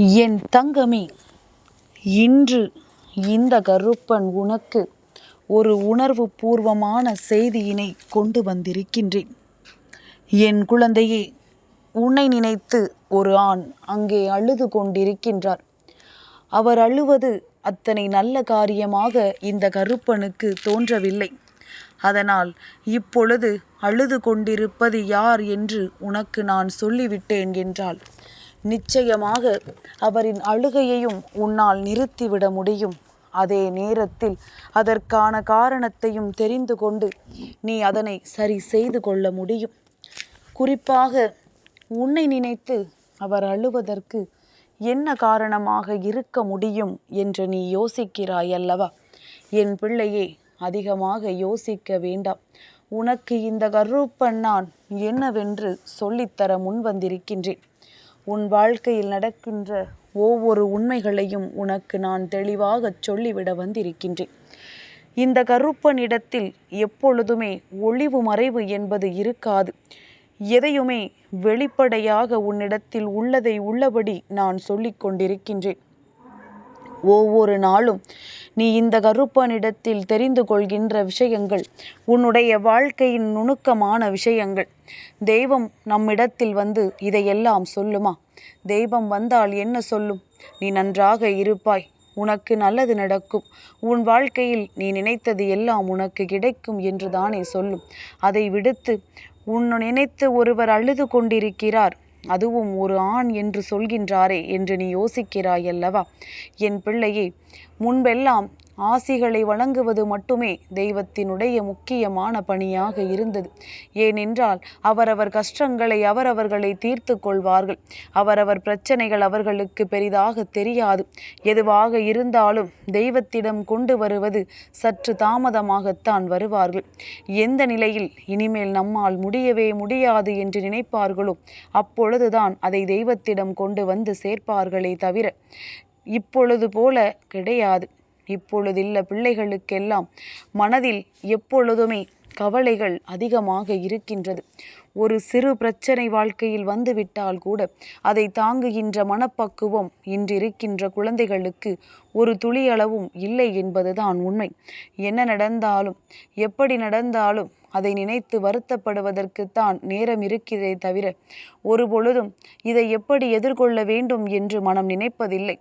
என் தங்கமே இன்று இந்த கருப்பன் உனக்கு ஒரு உணர்வு பூர்வமான செய்தியினை கொண்டு வந்திருக்கின்றேன். என் குழந்தையே உன்னை நினைத்து ஒரு ஆண் அங்கே அழுது கொண்டிருக்கின்றார். அவர் அழுவது அத்தனை நல்ல காரியமாக இந்த கருப்பனுக்கு தோன்றவில்லை. அதனால் இப்பொழுது அழுது கொண்டிருப்பது யார் என்று உனக்கு நான் சொல்லிவிட்டேன் என்றால் நிச்சயமாக அவரின் அழுகையையும் உன்னால் நிறுத்திவிட முடியும். அதே நேரத்தில் அதற்கான காரணத்தையும் தெரிந்து கொண்டு நீ அதனை சரி செய்து கொள்ள முடியும். குறிப்பாக உன்னை நினைத்து அவர் அழுவதற்கு என்ன காரணமாக இருக்க முடியும் என்று நீ யோசிக்கிறாய் அல்லவா? என் பிள்ளையே அதிகமாக யோசிக்க வேண்டாம். உனக்கு இந்த கருப்பன் நான் என்னவென்று சொல்லித்தர முன் வந்திருக்கின்றேன் உன் வாழ்க்கையில் நடக்கின்ற ஒவ்வொரு உண்மைகளையும் உனக்கு நான் தெளிவாகச் சொல்லிவிட வந்திருக்கின்றேன். இந்த கருப்பனிடத்தில் எப்பொழுதுமே ஒளிவு மறைவு என்பது இருக்காது. எதையுமே வெளிப்படையாக உன்னிடத்தில் உள்ளதை உள்ளபடி நான் சொல்லிக் கொண்டிருக்கின்றேன். ஒவ்வொரு நாளும் நீ இந்த கருப்பனிடத்தில் தெரிந்து கொள்கின்ற விஷயங்கள் உன்னுடைய வாழ்க்கையின் நுணுக்கமான விஷயங்கள். தெய்வம் நம்மிடத்தில் வந்து இதையெல்லாம் சொல்லுமா? தெய்வம் வந்தால் என்ன சொல்லும்? நீ நன்றாக இருப்பாய் உனக்கு நல்லது நடக்கும். உன் வாழ்க்கையில் நீ நினைத்தது எல்லாம் உனக்கு கிடைக்கும் என்று தானே சொல்லும். அதை விடுத்து உன்னை நினைத்து ஒருவர் அழுது கொண்டிருக்கிறார். அதுவும் ஒரு ஆண் என்று சொல்கின்றாரே என்று நீ யோசிக்கிறாய் அல்லவா? என் பிள்ளையே முன்பெல்லாம் ஆசிகளை வழங்குவது மட்டுமே தெய்வத்தினுடைய முக்கியமான பணியாக இருந்தது. ஏனென்றால் அவரவர் கஷ்டங்களை அவரவர்களை தீர்த்து கொள்வார்கள். அவரவர் பிரச்சனைகள் அவர்களுக்கு பெரிதாக தெரியாது. எதுவாக இருந்தாலும் தெய்வத்திடம் கொண்டு வருவது சற்று தாமதமாகத்தான் வருவார்கள். எந்த நிலையில் இனிமேல் நம்மால் முடியவே முடியாது என்று நினைப்பார்களோ அப்பொழுதுதான் அதை தெய்வத்திடம் கொண்டு வந்து சேர்ப்பார்களே தவிர இப்பொழுது போல கிடையாது. இப்பொழுதுள்ள பிள்ளைகளுக்கெல்லாம் மனதில் எப்பொழுதுமே கவலைகள் அதிகமாக இருக்கின்றது. ஒரு சிறு பிரச்சனை வாழ்க்கையில் வந்துவிட்டால் கூட அதை தாங்குகின்ற மனப்பக்குவம் இன்றிருக்கின்ற குழந்தைகளுக்கு ஒரு துளியளவும் இல்லை என்பதுதான் உண்மை. என்ன நடந்தாலும் எப்படி நடந்தாலும் அதை நினைத்து வருத்தப்படுவதற்குத்தான் நேரம் இருக்கிறதே தவிர ஒரு பொழுதும் இதை எப்படி எதிர்கொள்ள வேண்டும் என்று மனம் நினைப்பதில்லை.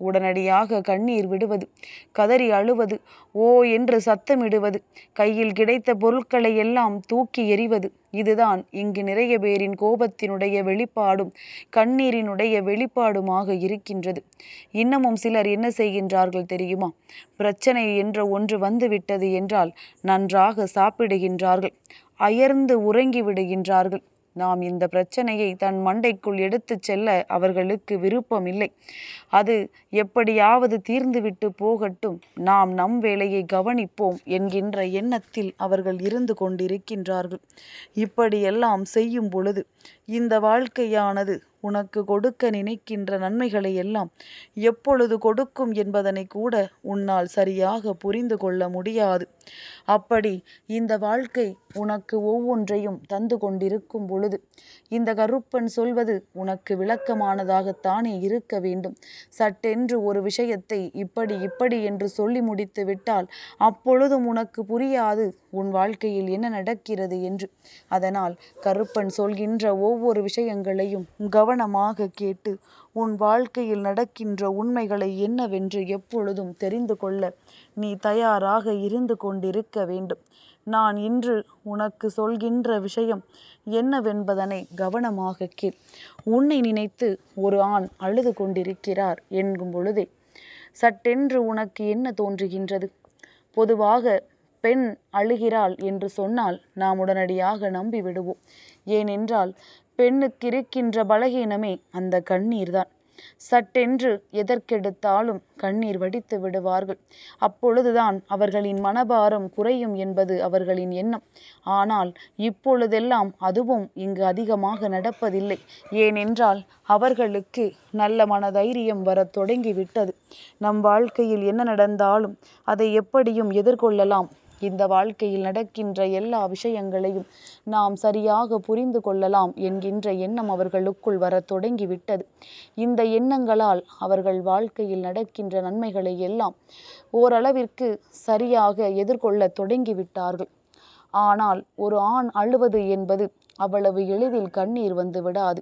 உடனடியாக கண்ணீர் விடுவது கதறி அழுவது ஓ என்று சத்தமிடுவது கையில் கிடைத்த பொருட்களை எல்லாம் தூக்கி எறிவது. இதுதான் இங்கு நிறைய பேரின் கோபத்தினுடைய வெளிப்பாடும் கண்ணீரினுடைய வெளிப்பாடுமாக இருக்கின்றது. இன்னமும் சிலர் என்ன செய்கின்றார்கள் தெரியுமா? பிரச்சனை என்ற ஒன்று வந்துவிட்டது என்றால் நன்றாக சாப்பிடுகின்றார்கள் அயர்ந்து உறங்கி விடுகின்றார்கள் நாம் இந்த பிரச்சனையை தன் மண்டைக்குள் எடுத்து செல்ல அவர்களுக்கு விருப்பமில்லை. அது எப்படியாவது தீர்ந்துவிட்டு போகட்டும். நாம் நம் வேலையை கவனிப்போம் என்கின்ற எண்ணத்தில் அவர்கள் இருந்து கொண்டிருக்கின்றார்கள். இப்படியெல்லாம் செய்யும் பொழுது இந்த வாழ்க்கையானது உனக்கு கொடுக்க நினைக்கின்ற நன்மைகளை எல்லாம் எப்பொழுது கொடுக்கும் என்பதனை கூட உன்னால் சரியாக புரிந்து கொள்ள முடியாது. அப்படி இந்த வாழ்க்கை உனக்கு ஒவ்வொன்றையும் தந்து கொண்டிருக்கும் பொழுது இந்த கருப்பன் சொல்வது உனக்கு விளக்கமானதாகத்தானே இருக்க வேண்டும். சட்டென்று ஒரு விஷயத்தை இப்படி இப்படி என்று சொல்லி முடித்து விட்டால் அப்பொழுதும் உனக்கு புரியாது உன் வாழ்க்கையில் என்ன நடக்கிறது என்று. அதனால் கருப்பன் சொல்கின்ற ஒவ்வொரு ஒவ்வொரு விஷயங்களையும் கவனமாக கேட்டு உன் வாழ்க்கையில் நடக்கின்ற உண்மைகளை என்னவென்று எப்பொழுதும் தெரிந்து கொள்ள நீ தயாராக இருந்து கொண்டிருக்க வேண்டும். நான் இன்று உனக்கு சொல்கின்ற விஷயம் என்னவென்பதனை கவனமாக கேள். உன்னை நினைத்து ஒரு ஆண் அழுது கொண்டிருக்கிறார் என்கும் பொழுதே சட்டென்று உனக்கு என்ன தோன்றுகின்றது? பொதுவாக பெண் அழுகிறாள் என்று சொன்னால் நாம் உடனடியாக நம்பி விடுவோம் ஏனென்றால் பெண்ணுக்கு இருக்கின்ற பலகீனமே அந்த கண்ணீர்தான். சட்டென்று எதற்கெடுத்தாலும் கண்ணீர் வடித்து விடுவார்கள். அப்பொழுதுதான் அவர்களின் மனபாரம் குறையும் என்பது அவர்களின் எண்ணம். ஆனால் இப்பொழுதெல்லாம் அதுவும் இங்கு அதிகமாக நடப்பதில்லை. ஏனென்றால் அவர்களுக்கு நல்ல மனதைரியம் வரத் தொடங்கிவிட்டது. நம் வாழ்க்கையில் என்ன நடந்தாலும் அதை எப்படியும் எதிர்கொள்ளலாம். இந்த வாழ்க்கையில் நடக்கின்ற எல்லா விஷயங்களையும் நாம் சரியாக புரிந்து கொள்ளலாம் என்கின்ற எண்ணம் அவர்களுக்குள் வரத் தொடங்கிவிட்டது. இந்த எண்ணங்களால் அவர்கள் வாழ்க்கையில் நடக்கின்ற நன்மைகளை எல்லாம் ஓரளவிற்கு சரியாக எதிர்கொள்ள தொடங்கிவிட்டார்கள். ஆனால் ஒரு ஆண் அழுவது என்பது அவ்வளவு எளிதில் கண்ணீர் வந்து விடாது.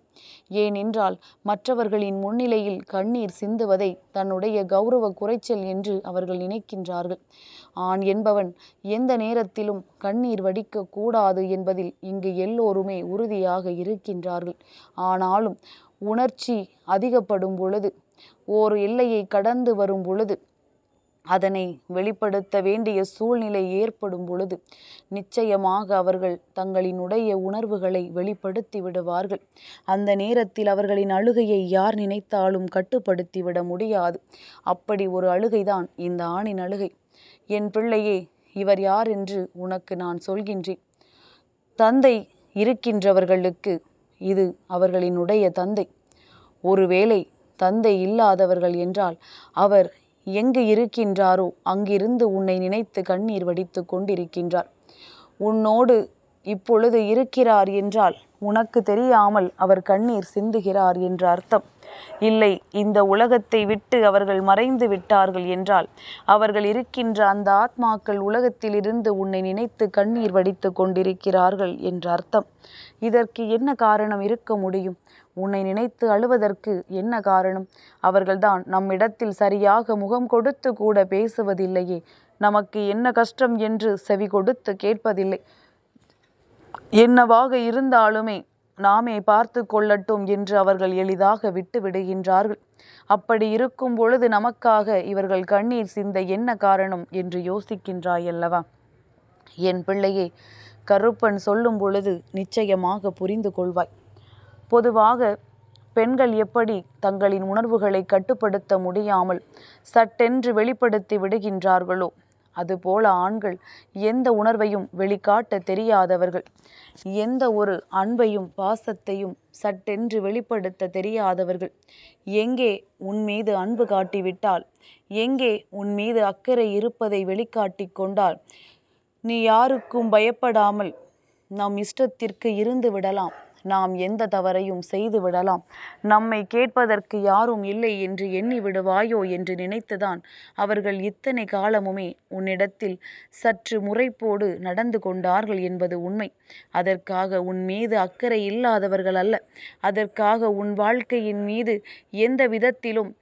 ஏனென்றால் மற்றவர்களின் முன்னிலையில் கண்ணீர் சிந்துவதை தன்னுடைய கௌரவ குறைச்சல் என்று அவர்கள் நினைக்கின்றார்கள். ஆண் என்பவன் எந்த நேரத்திலும் கண்ணீர் வடிக்க கூடாது என்பதில் இங்கு எல்லோருமே உறுதியாக இருக்கின்றார்கள். ஆனாலும் உணர்ச்சி அதிகப்படும் பொழுது ஓர் எல்லையை கடந்து வரும் பொழுது அதனை வெளிப்படுத்த வேண்டிய சூழ்நிலை ஏற்படும் பொழுது நிச்சயமாக அவர்கள் தங்களினுடைய உணர்வுகளை வெளிப்படுத்தி விடுவார்கள். அந்த நேரத்தில் அவர்களின் அழுகையை யார் நினைத்தாலும் கட்டுப்படுத்தி விட முடியாது. அப்படி ஒரு அழுகைதான் இந்த ஆணின் அழுகை. என் பிள்ளையே இவர் யார் என்று உனக்கு நான் சொல்கின்றேன். தந்தை இருக்கின்றவர்களுக்கு இது அவர்களினுடைய தந்தை. ஒருவேளை தந்தை இல்லாதவர்கள் என்றால் அவர் எங்கு இருக்கின்றாரோ அங்கிருந்து உன்னை நினைத்து கண்ணீர் வடித்து கொண்டிருக்கின்றார். உன்னோடு இப்பொழுது இருக்கிறார் என்றால் உனக்கு தெரியாமல் அவர் கண்ணீர் சிந்துகிறார் என்ற அர்த்தம். இல்லை இந்த உலகத்தை விட்டு அவர்கள் மறைந்து விட்டார்கள் என்றால் அவர்கள் இருக்கின்ற அந்த ஆத்மாக்கள் உலகத்திலிருந்து உன்னை நினைத்து கண்ணீர் வடித்து கொண்டிருக்கிறார்கள் என்ற அர்த்தம். இதற்கு என்ன காரணம் இருக்க முடியும்? உன்னை நினைத்து அழுவதற்கு என்ன காரணம்? அவர்கள்தான் நம்மிடத்தில் சரியாக முகம் கொடுத்து கூட பேசுவதில்லையே. நமக்கு என்ன கஷ்டம் என்று செவி கொடுத்து கேட்பதில்லை. என்னவாக இருந்தாலுமே நாமே பார்த்து கொள்ளட்டும் என்று அவர்கள் எளிதாக விட்டு விடுகின்றார்கள். அப்படி இருக்கும் பொழுது நமக்காக இவர்கள் கண்ணீர் சிந்த என்ன காரணம் என்று யோசிக்கின்றாயல்லவா? என் பிள்ளையே கருப்பன் சொல்லும் பொழுது நிச்சயமாக புரிந்து கொள்வாய். பொதுவாக பெண்கள் எப்படி தங்களின் உணர்வுகளை கட்டுப்படுத்த முடியாமல் சட்டென்று வெளிப்படுத்தி விடுகின்றார்களோ அதுபோல ஆண்கள் எந்த உணர்வையும் வெளிக்காட்ட தெரியாதவர்கள். எந்த ஒரு அன்பையும் பாசத்தையும் சட்டென்று வெளிப்படுத்த தெரியாதவர்கள். எங்கே உன் மீது அன்பு காட்டிவிட்டால் எங்கே உன் மீது அக்கறை இருப்பதை வெளிக்காட்டி கொண்டால் நீ யாருக்கும் பயப்படாமல் நம் இஷ்டத்திற்கு இருந்து விடலாம். நாம் எந்த தவறையும் செய்து விடலாம். நம்மை கேட்பதற்கு யாரும் இல்லை என்று எண்ணி விடுவாயோ என்று நினைத்துதான் அவர்கள் இத்தனை காலமுமே உன்னிடத்தில் சற்று முறைப்போடு நடந்து கொண்டார்கள் என்பது உண்மை. அதற்காக உன் மீது அக்கறை இல்லாதவர்கள் அல்ல. அதற்காக உன் வாழ்க்கையின் மீது எந்த விதத்திலும்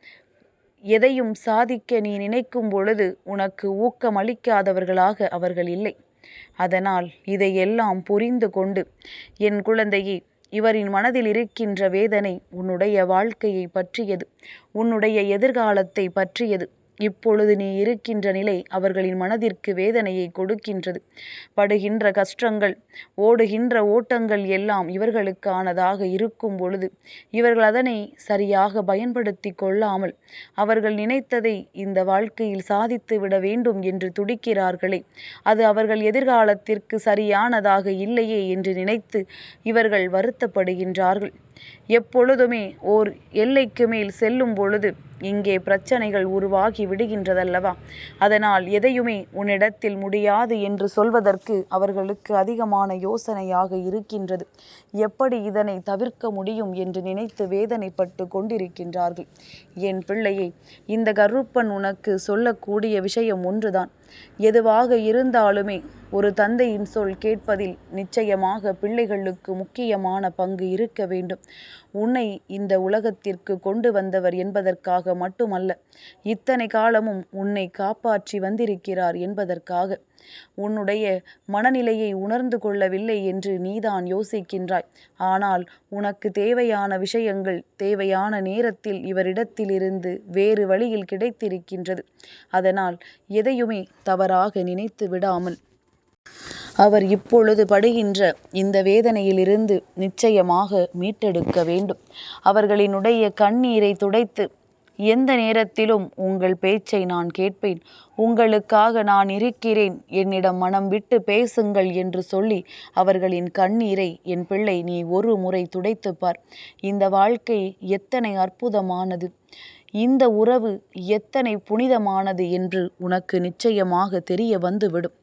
எதையும் சாதிக்க நீ நினைக்கும் பொழுது உனக்கு ஊக்கம் அளிக்காதவர்களாக அவர்கள் இல்லை. அதனால் இதையெல்லாம் புரிந்து கொண்டு என் குழந்தையே இவரின் மனதில் இருக்கின்ற வேதனை உன்னுடைய வாழ்க்கையை பற்றியது உன்னுடைய எதிர்காலத்தை பற்றியது. இப்பொழுது நீ இருக்கின்ற நிலை அவர்களின் மனதிற்கு வேதனையை கொடுக்கின்றது. படுகின்ற கஷ்டங்கள் ஓடுகின்ற ஓட்டங்கள் எல்லாம் இவர்களுக்கானதாக இருக்கும் பொழுது இவர்கள் அதனை சரியாக பயன்படுத்தி கொள்ளாமல் அவர்கள் நினைத்ததை இந்த வாழ்க்கையில் சாதித்து விட வேண்டும் என்று துடிக்கிறார்களே. அது அவர்கள் எதிர்காலத்திற்கு சரியானதாக இல்லையே என்று நினைத்து இவர்கள் வருத்தப்படுகின்றார்கள். எப்பொழுதுமே ஓர் எல்லைக்கு மேல் செல்லும் பொழுது இங்கே பிரச்சனைகள் உருவாகி விடுகின்றதல்லவா? அதனால் எதையுமே உன்னிடத்தில் முடியாது என்று சொல்வதற்கு அவர்களுக்கு அதிகமான யோசனையாக இருக்கின்றது. எப்படி இதனை தவிர்க்க முடியும் என்று நினைத்து வேதனைப்பட்டு கொண்டிருக்கின்றார்கள். என் பிள்ளையை இந்த கருப்பன் உனக்கு சொல்லக்கூடிய விஷயம் ஒன்றுதான். எதுவாக இருந்தாலுமே ஒரு தந்தையின் சொல் கேட்பதில் நிச்சயமாக பிள்ளைகளுக்கு முக்கியமான பங்கு இருக்க வேண்டும். உன்னை இந்த உலகத்திற்கு கொண்டு வந்தவர் என்பதற்காக மட்டுமல்ல இத்தனை காலமும் உன்னை காப்பாற்றி வந்திருக்கிறார் என்பதற்காக. உன்னுடைய மனநிலையை உணர்ந்து கொள்ளவில்லை என்று நீதான் யோசிக்கின்றாய். ஆனால் உனக்கு தேவையான விஷயங்கள் தேவையான நேரத்தில் இவரிடத்திலிருந்து வேறு வழியில் கிடைத்திருக்கின்றது. அதனால் எதையுமே தவறாக நினைத்து விடாமல். அவர் இப்பொழுது படுகின்ற இந்த வேதனையிலிருந்து நிச்சயமாக மீட்டெடுக்க வேண்டும். அவர்களினுடைய கண்ணீரை துடைத்து எந்த நேரத்திலும் உங்கள் பேச்சை நான் கேட்பேன். உங்களுக்காக நான் இருக்கிறேன். என்னிடம் மனம் விட்டு பேசுங்கள் என்று சொல்லி அவர்களின் கண்ணீரை என் பிள்ளை நீ ஒரு முறை துடைத்துப்பார் இந்த வாழ்க்கை எத்தனை அற்புதமானது. இந்த உறவு எத்தனை புனிதமானது என்று உனக்கு நிச்சயமாக தெரிய வந்துவிடும்.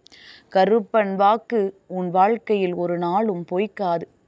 கருப்பன் வாக்கு உன் வாழ்க்கையில் ஒரு நாளும் பொய்க்காது.